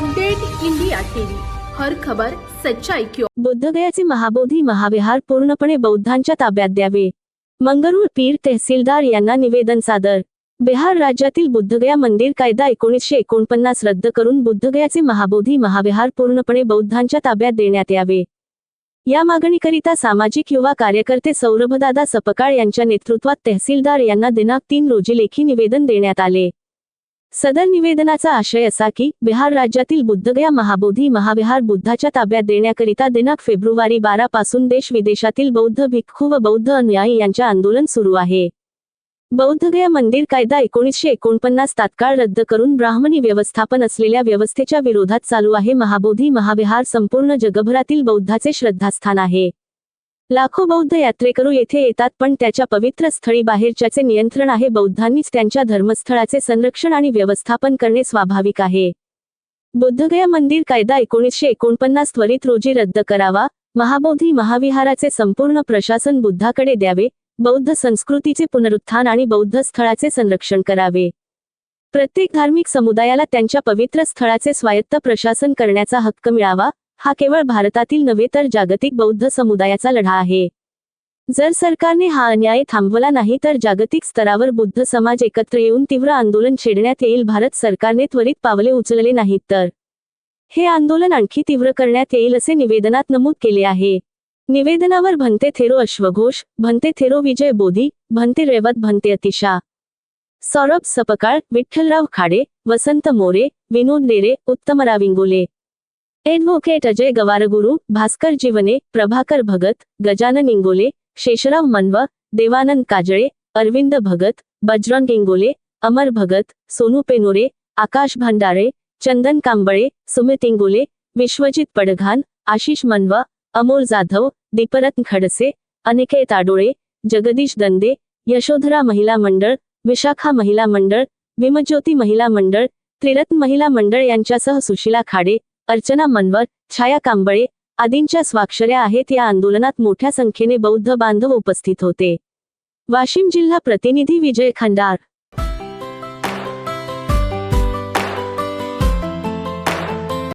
Update India TV. हर खबर सच्चाई क्यों बुद्धगयाचे महाबोधी महाविहार पूर्णपणे बौद्धांच्या ताब्यात द्यावे. मंगरूळ पीर तहसीलदार यांना निवेदन सादर. बिहार राज्यातील बुद्धगया मंदिर कायदा एकोणीसशे एकोणपन्नास रद्द करून बुद्धगयाचे महाबोधी महाविहार पूर्णपणे बौद्धांच्या ताब्यात देण्यात यावे. या मागणीकरिता सामाजिक युवा कार्यकर्ते सौरभदादा सपकाळ यांच्या नेतृत्वात तहसीलदार यांना दिनांक तीन रोजी लेखी निवेदन देण्यात आले. सदर निवेदनाचा आशय असा की बिहार राज्यातील बुद्धगया महाबोधी महाविहार बुद्धाच्या ताब्यात देण्याकरिता दिनांक फेब्रुवारी बारा पासून देश विदेशातील बौद्ध भिक्खू व बौद्ध अनुयायी यांचे आंदोलन सुरू आहे. बौद्धगया मंदिर कायदा एकोणीसशे एकोणपन्नास तात्काळ रद्द करून ब्राह्मणी व्यवस्थापन असलेल्या व्यवस्थेच्या विरोधात चालू आहे. महाबोधी महाविहार संपूर्ण जगभरातील बौद्धाचे श्रद्धास्थान आहे. लाखो बौद्ध यात्रेकरू येथे येतात पण त्याच्या पवित्र स्थळी बाहेरच्याचे नियंत्रण आहे. बौद्धांनीच त्यांच्या धर्मस्थळाचे संरक्षण आणि व्यवस्थापन करणे स्वाभाविक आहे. बुद्धगया मंदिर कायदा एकोणीसशे एकोणपन्नास त्वरित रोजी रद्द करावा. महाबोधी महाविहाराचे संपूर्ण प्रशासन बुद्धाकडे द्यावे. बौद्ध संस्कृतीचे पुनरुत्थान आणि बौद्ध स्थळाचे संरक्षण करावे. प्रत्येक धार्मिक समुदायाला त्यांच्या पवित्र स्थळाचे स्वायत्त प्रशासन करण्याचा हक्क मिळावा. हा केवळ भारतातील नव्हे तर जागतिक बौद्ध समुदायाचा लढा आहे. जर सरकारने हा अन्याय थांबवला नाही तर जागतिक स्तरावर बुद्ध समाज एकत्र येऊन तीव्र आंदोलन छेडण्यात येईल भारत सरकारने त्वरित पावले उचलले नाहीत तर. हे आंदोलन आणखी तीव्र करण्यात येईल असे निवेदनात नमूद केले आहे. निवेदनावर भंते थेरो अश्वघोष भंते थेरो विजय बोधी भंते रेवत भंते अतिशा. सौरभ सपकाळ विठ्ठलराव खाडे वसंत मोरे विनोद नेरे उत्तमराव इंगोले. एडव्होकेट अजय गवारगुरु भास्कर जीवने प्रभाकर भगत गजानन इंगोले शेषराव मनव देवानंद काजळे अरविंद भगत बजरंग इंगोले अमर भगत सोनू पेनोरे आकाश भंडारे चंदन कांबळे सुमित इंगोले विश्वजित पडघान आशिष मनव अमोल जाधव दीपरत्न खडसे अनिकेत आडोळे जगदीश दंदे यशोधरा महिला मंडळ विशाखा महिला मंडळ विमज्योती महिला मंडळ त्रिरत्न महिला मंडळ यांच्यासह सुशिला खाडे अर्चना मनवर छाया कांबळे आदींच्या स्वाक्षऱ्या आहेत या आंदोलनात मोठ्या संख्येने बौद्ध बांधव उपस्थित होते. वाशिम जिल्हा प्रतिनिधी विजय खंडार